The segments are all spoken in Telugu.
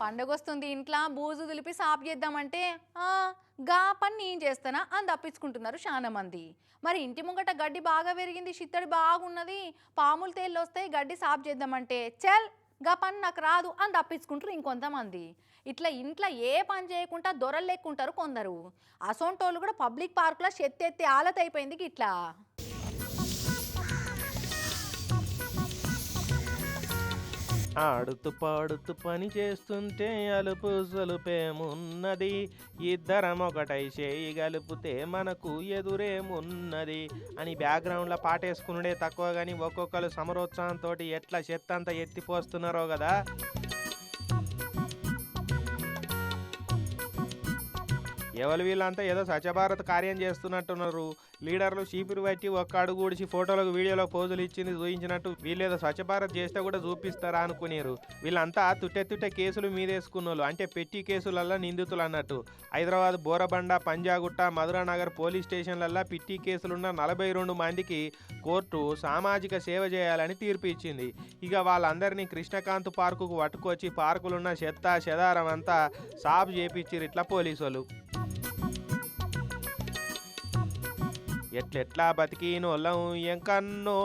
పండగ వస్తుంది ఇంట్లో బూజు దులిపి సాప్ చేద్దామంటే గా పని నేను చేస్తానా అని తప్పించుకుంటున్నారు చాలా మంది మరి ఇంటి ముంగట గడ్డి బాగా పెరిగింది చిత్తడి బాగున్నది పాములు తేళ్ళు వస్తాయి గడ్డి సాప్ చేద్దామంటే చల్గా పని నాకు రాదు అని తప్పించుకుంటారు ఇంకొంతమంది. ఇట్లా ఇంట్లో ఏ పని చేయకుండా దొరలు లెక్కుంటారు కొందరు. అసొంటోళ్ళు కూడా పబ్లిక్ పార్కులో చెత్తెత్తి ఆలత అయిపోయింది ఇట్లా ఆడుతూ పాడుతూ పని చేస్తుంటే అలుపు సలుపేమున్నది ఇద్దరం ఒకటై చేయి గలుపుతే మనకు ఎదురేమున్నది అని బ్యాక్గ్రౌండ్లో పాటేసుకునుడే తక్కువ కానీ ఒక్కొక్కరు సమరోత్సాహంతో ఎట్లా చెత్త అంతా ఎత్తిపోస్తున్నారో కదా ఎవరు వీళ్ళంతా ఏదో స్వచ్ఛభారత్ కార్యం చేస్తున్నట్టున్నారు. లీడర్లు చీపురు పట్టి ఒక్క అడుగు ఊడిచి ఫోటోలకు వీడియోలకు పోజులు ఇచ్చింది చూపించినట్టు వీళ్ళేదో ఏదో స్వచ్ఛభారత్ చేస్తే కూడా చూపిస్తారా అనుకునేరు. వీళ్ళంతా తుట్టె తుట్టె కేసులు మీదేసుకున్నోళ్ళు. అంటే పెట్టి కేసులల్లా నిందితులు అన్నట్టు. హైదరాబాద్ బోరబండ పంజాగుట్ట మధురానగర్ పోలీస్ స్టేషన్లల్లా పిట్టి కేసులున్న నలభై రెండు మందికి కోర్టు సామాజిక సేవ చేయాలని తీర్పు ఇచ్చింది. ఇక వాళ్ళందరినీ కృష్ణకాంత్ పార్కుకు పట్టుకొచ్చి పార్కులున్న చెత్త చెదారం అంతా సాఫ్ చేపించిరు ఇట్లా పోలీసు వాళ్ళు ఎట్లెట్లా బతికినోళ్ళం ఎంకన్నో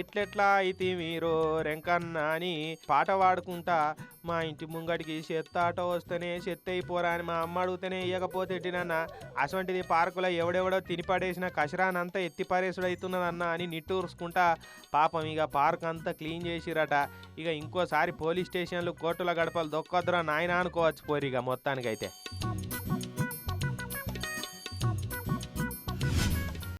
ఇట్లెట్లా అయితే మీరు రెంకన్న అని పాట పాడుకుంటా మా ఇంటి ముంగడికి చెత్త ఆటో వస్తేనే చెత్త అయిపోరా అని మా అమ్మ అడిగితేనే ఇవ్వకపోతే ఎట్టినన్న అటువంటిది పార్కులో ఎవడెవడో తినిపడేసిన కసరానంతా కచరానంతా ఎత్తి అవుతున్నదన్న అని నిట్టూర్చుకుంటా పాపం ఇక పార్క్ అంతా క్లీన్ చేసిరట. ఇక ఇంకోసారి పోలీస్ స్టేషన్లు కోర్టుల గడపలు దొక్కొద్దురా నాయన అనుకోవచ్చు పోరిగా మొత్తానికైతే.